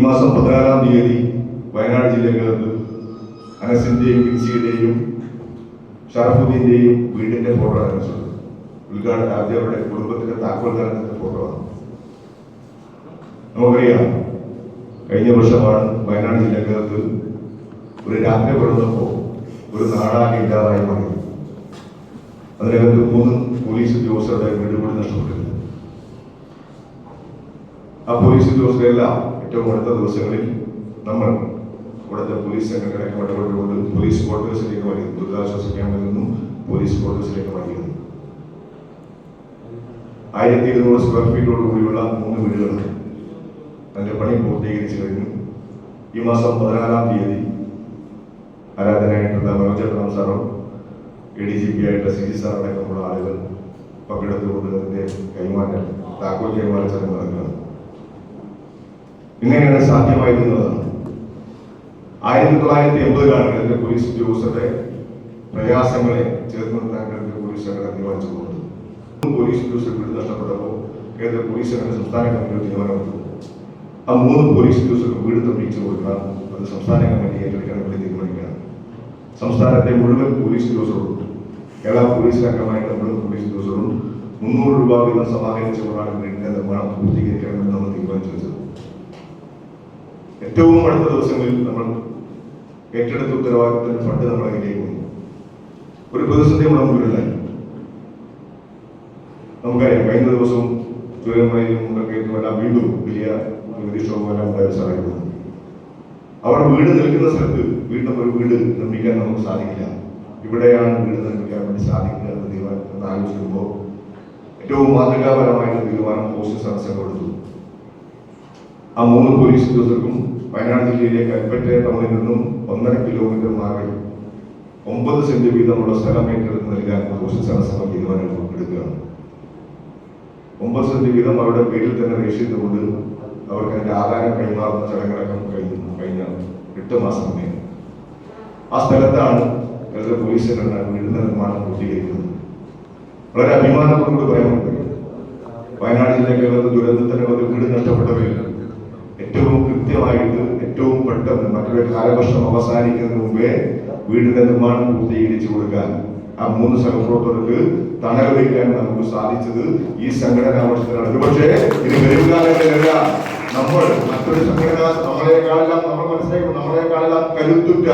മാസം പതിനാലാം തീയതി വയനാട് ജില്ലകൾക്ക് അനസിന്റെയും കിൻസിയുടെയും ഷറഫുദ്ദീന്റെയും വീടിന്റെ ഫോട്ടോ അയച്ചു ഉദ്ഘാടന അവരുടെ കുടുംബത്തിന്റെ താക്കോൽദാനത്തിന്റെ ഫോട്ടോ ആണ്. നമുക്കറിയാം കഴിഞ്ഞ വർഷമാണ് വയനാട് ജില്ലകൾക്ക് ഒരു രാത്രി പിറന്നപ്പോ ഒരു നാടാകെ ഇല്ലാതായി മാറി അതിനകത്ത് മൂന്ന് പോലീസ് ഉദ്യോഗസ്ഥരുടെ വീടുകൂടി നഷ്ടപ്പെട്ടിരുന്നു. ആ പോലീസ് ഉദ്യോഗസ്ഥരെല്ലാം ഏറ്റവും അടുത്ത ദിവസങ്ങളിൽ നമ്മൾ ഇവിടുത്തെ പോലീസ് സംഘടനയൊക്കെ ഇടപെട്ടുകൊണ്ട് പോലീസ് ക്വാർട്ടേഴ്സിലേക്ക് മാറിയിരുന്നു ദുരിതാശ്വാസ ക്യാമ്പിൽ നിന്നും പോലീസ് ക്വാർട്ടേഴ്സിലേക്ക് മാറിയിരുന്നു ആയിരത്തി ഇരുന്നൂറ് സ്ക്വയർ ഫീറ്റോട് കൂടിയുള്ള മൂന്ന് വീടുകൾ തന്റെ പണി പൂർത്തീകരിച്ചു കഴിഞ്ഞു. ഈ മാസം പതിനാലാം തീയതി ആരാധനയായിട്ടുള്ള മനോജ് സാറും എ ഡി ജി പി ആയിട്ട് സി ജി സാറോടൊക്കെ ഉള്ള ആളുകൾ പങ്കെടുത്തുകൊണ്ട് അതിന്റെ കൈമാറ്റം താക്കോൽ കൈമാറ്റ ചടങ്ങ് നടക്കുന്നത് ഇങ്ങനെയാണ് സാധ്യമായിരുന്നതാണ് ആയിരത്തി തൊള്ളായിരത്തി എൺപതിലാണ് കേന്ദ്ര പോലീസ് ഉദ്യോഗസ്ഥരുടെ പ്രയാസങ്ങളെ നിർത്താൻ കേന്ദ്ര പോലീസ് സംഘടന തീരുമാനിച്ചു പോകുന്നത്. പോലീസ് ഉദ്യോഗസ്ഥർ വീട് നഷ്ടപ്പെട്ടപ്പോൾ കേന്ദ്ര പോലീസ് സംഘടന സംസ്ഥാന കമ്മിറ്റി തീരുമാനമെടുത്തു ആ മൂന്ന് പോലീസ് ഉദ്യോഗസ്ഥർക്ക് വീട് നിർമ്മിച്ചു കൊടുക്കണം അത് സംസ്ഥാന കമ്മിറ്റി ഏറ്റെടുക്കാൻ വേണ്ടി തീരുമാനിക്കുകയാണ്. സംസ്ഥാനത്തെ മുഴുവൻ പോലീസ് ഉദ്യോഗസ്ഥരുണ്ട് കേരള പോലീസ് അംഗമായിട്ട് മുഴുവൻ പോലീസ് ഉദ്യോഗസ്ഥരോടും മുന്നൂറ് രൂപ വീതം സമാഹരിച്ചുകൊണ്ടാണ് വീടിന്റെ നിർമ്മാണം വെച്ചത് ഏറ്റവും അടുത്ത ദിവസങ്ങളിൽ നമ്മൾ ഏറ്റെടുത്ത ഉത്തരവാദിത്തത്തിന് ഫണ്ട് നമ്മുടെ കയ്യിലേക്ക് വന്നു. ഒരു പ്രതിസന്ധി നമ്മുടെ മുമ്പിലുണ്ടായി. നമുക്കറിയാം കഴിഞ്ഞ ദിവസവും ചുരമലയിലും മുണ്ടക്കയറ്റുമെല്ലാം വീണ്ടും വലിയ സഹായിക്കുന്നു ഉണ്ടായ വീട് നിൽക്കുന്ന സ്ഥലത്ത് വീണ്ടും ഒരു വീട് നിർമ്മിക്കാൻ നമുക്ക് സാധിക്കില്ല. ഇവിടെയാണ് വീട് നിർമ്മിക്കാൻ വേണ്ടി സാധിക്കുക എന്ന് തീരുമാനം ആലോചിക്കുമ്പോൾ ഏറ്റവും മാതൃകാപരമായിട്ടുള്ള തീരുമാനം പോസ്റ്റ് സദസ്യം കൊടുത്തു. ആ മൂന്ന് പോലീസ് ഉദ്യോഗസ്ഥർക്കും വയനാട് ജില്ലയിലെ കൽപ്പറ്റ ടൗണിൽ നിന്നും ഒന്നര കിലോമീറ്റർ മാറി ഒമ്പത് സെന്റ് വീതമുള്ള സ്ഥലം ഏറ്റെടുത്ത് നൽകാൻ ഘോഷസഭ തീരുമാനം എടുക്കുകയാണ്. ഒമ്പത് സെന്റ് വീതം അവരുടെ പേരിൽ തന്നെ രജിസ്റ്റർ ചെയ്തുകൊണ്ട് അവർക്ക് അതിന്റെ ആധാരം കൈമാറുന്ന ചടങ്ങടക്കം കഴിഞ്ഞു കഴിഞ്ഞ എട്ട് മാസം മുന്നേ. ആ സ്ഥലത്താണ് കേരള പോലീസ് സംഘടന വീട് നിർമ്മാണം പൂർത്തീകരിക്കുന്നത്. വളരെ അഭിമാനത്തോടുകൂടി പറയാൻ പറ്റും. വയനാട് ജില്ലയ്ക്കകത്ത് ദുരന്തത്തിന് ഒരു വീട് നഷ്ടപ്പെട്ടവരില്ല. ഏറ്റവും കൃത്യമായിട്ട് ഏറ്റവും പെട്ടെന്ന് മറ്റൊരു കാലവർഷം അവസാനിക്കുന്നതിന് മുമ്പേ വീടിന്റെ നിർമ്മാണം പൂർത്തീകരിച്ചു കൊടുക്കാൻ ആ മൂന്ന് സഹപ്രവർത്തകർക്ക് തണൽ വയ്ക്കാൻ നമുക്ക് സാധിച്ചത് ഈ സംഘടനാ വർഷത്തിലാണ്. ഒരുപക്ഷെ ഇത് വരും കാലങ്ങളിലല്ല. നമ്മൾ മറ്റൊരു സംഘടന നമ്മളെക്കാളെല്ലാം നമ്മൾ മനസ്സിലാക്കും നമ്മളെക്കാളെല്ലാം കരുത്തുറ്റ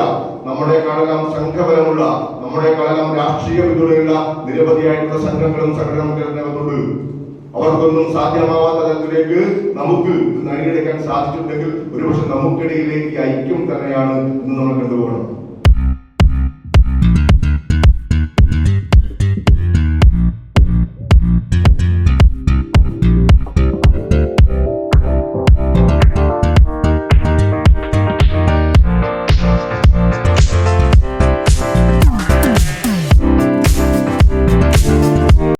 നമ്മളെക്കാളെല്ലാം സംഘബലമുള്ള നമ്മളെക്കാളെല്ലാം രാഷ്ട്രീയ പിന്തുണയുള്ള നിരവധിയായിട്ടുള്ള സംഘങ്ങളും സംഘടനകളുണ്ട് അവർക്കൊന്നും സാധ്യമാവാത്ത തരത്തിലേക്ക് നമുക്ക് നേടിയെടുക്കാൻ സാധിച്ചിട്ടുണ്ടെങ്കിൽ ഒരുപക്ഷെ നമുക്കിടയിലേക്ക് ഐക്യം തന്നെയാണ് ഇന്ന് നമ്മൾ